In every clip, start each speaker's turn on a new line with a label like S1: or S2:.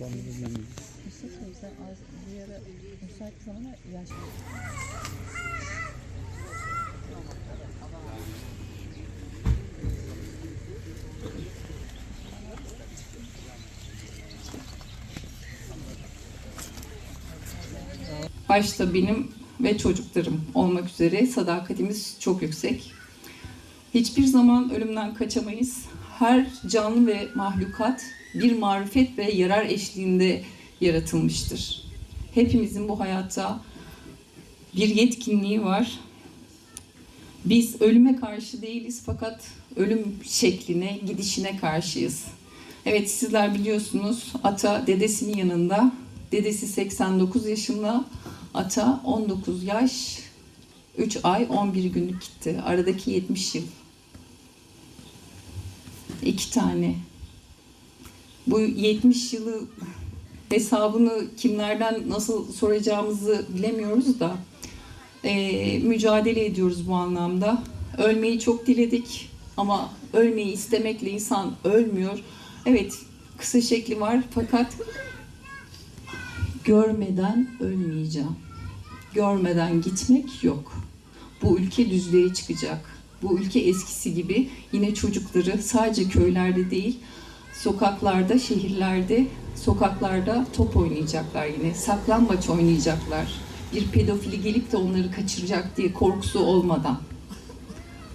S1: Bilmem ne.
S2: Bir şey söyleyeceğim. Az bir ara müsait zamana yaş...
S3: Başta benim ve çocuklarım olmak üzere sadakatimiz çok yüksek. Hiçbir zaman ölümden kaçamayız. Her canlı ve mahlukat bir marifet ve yarar eşliğinde yaratılmıştır. Hepimizin bu hayatta bir yetkinliği var. Biz ölüme karşı değiliz fakat ölüm şekline, gidişine karşıyız. Evet sizler biliyorsunuz ata dedesinin yanında. Dedesi 89 yaşında, ata 19 yaş, 3 ay 11 günlük gitti. Aradaki 70 yıl. İki tane. Bu 70 yılı hesabını kimlerden nasıl soracağımızı bilemiyoruz da eee, mücadele ediyoruz bu anlamda. Ölmeyi çok diledik ama ölmeyi istemekle insan ölmüyor. Evet kısa şekli var fakat görmeden ölmeyeceğim. Görmeden gitmek yok. Bu ülke düzlüğe çıkacak. Bu ülke eskisi gibi yine çocukları sadece köylerde değil, sokaklarda, şehirlerde, sokaklarda top oynayacaklar yine. Saklambaç oynayacaklar. Bir pedofili gelip de onları kaçıracak diye korkusu olmadan.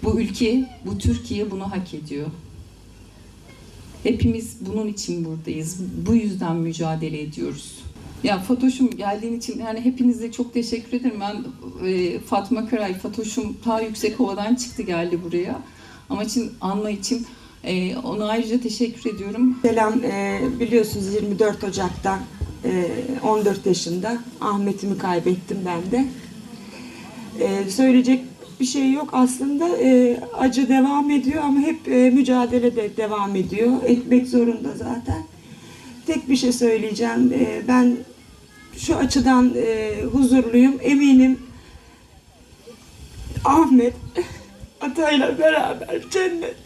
S3: Bu ülke, bu Türkiye bunu hak ediyor. Hepimiz bunun için buradayız. Bu yüzden mücadele ediyoruz. Ya Fatoş'um geldiğin için yani hepinize çok teşekkür ederim. Ben e, Fatma Karay, Fatoş'um ta yüksek ovadan çıktı geldi buraya. Ama için Anna için e, ona ayrıca teşekkür ediyorum.
S4: Selam, e, biliyorsunuz 24 Ocak'ta e, 14 yaşında Ahmet'imi kaybettim ben de. E, söyleyecek bir şey yok aslında. E, acı devam ediyor ama hep e, mücadele de devam ediyor. Etmek zorunda zaten. Tek bir şey söyleyeceğim. E, ben şu açıdan e, huzurluyum. Eminim Ahmet Atay'la beraber cennet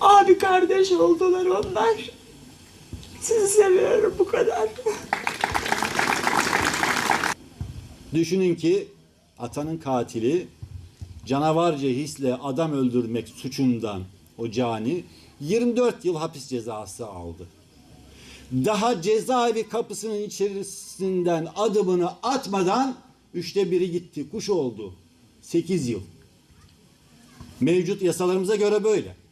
S4: Abi kardeş oldular onlar. Sizi seviyorum bu kadar.
S5: Düşünün ki atanın katili canavarca hisle adam öldürmek suçundan o cani 24 yıl hapis cezası aldı. Daha cezaevi kapısının içerisinden adımını atmadan üçte biri gitti. Kuş oldu. 8 yıl. Mevcut yasalarımıza göre böyle.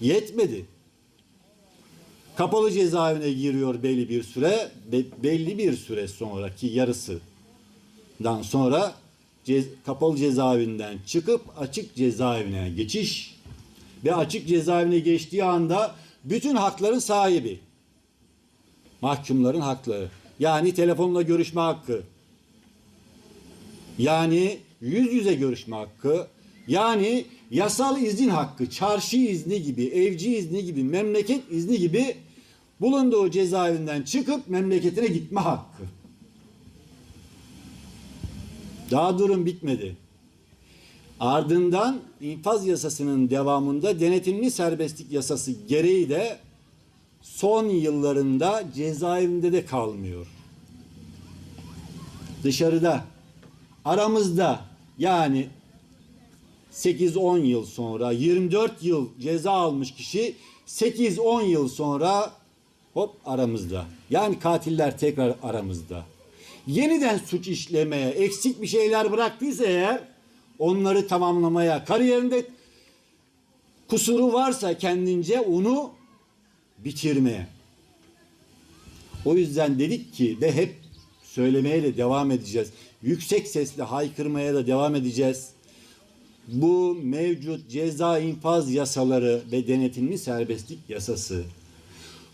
S5: Yetmedi. Kapalı cezaevine giriyor belli bir süre. Be- belli bir süre sonraki yarısından sonra ce- kapalı cezaevinden çıkıp açık cezaevine geçiş ve açık cezaevine geçtiği anda bütün hakların sahibi. Mahkumların hakları. Yani telefonla görüşme hakkı. Yani yüz yüze görüşme hakkı. Yani yasal izin hakkı, çarşı izni gibi, evci izni gibi, memleket izni gibi bulunduğu cezaevinden çıkıp memleketine gitme hakkı. Daha durum bitmedi. Ardından infaz yasasının devamında denetimli serbestlik yasası gereği de son yıllarında cezaevinde de kalmıyor. Dışarıda, aramızda yani 8-10 yıl sonra 24 yıl ceza almış kişi 8-10 yıl sonra hop aramızda. Yani katiller tekrar aramızda. Yeniden suç işlemeye, eksik bir şeyler bıraktıysa eğer onları tamamlamaya, kariyerinde kusuru varsa kendince onu bitirmeye. O yüzden dedik ki ve hep söylemeye de devam edeceğiz. Yüksek sesle haykırmaya da devam edeceğiz. Bu mevcut ceza infaz yasaları ve denetimli serbestlik yasası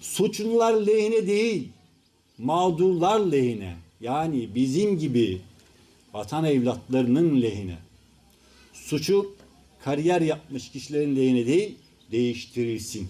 S5: suçlular lehine değil, mağdurlar lehine yani bizim gibi vatan evlatlarının lehine suçu kariyer yapmış kişilerin lehine değil değiştirilsin.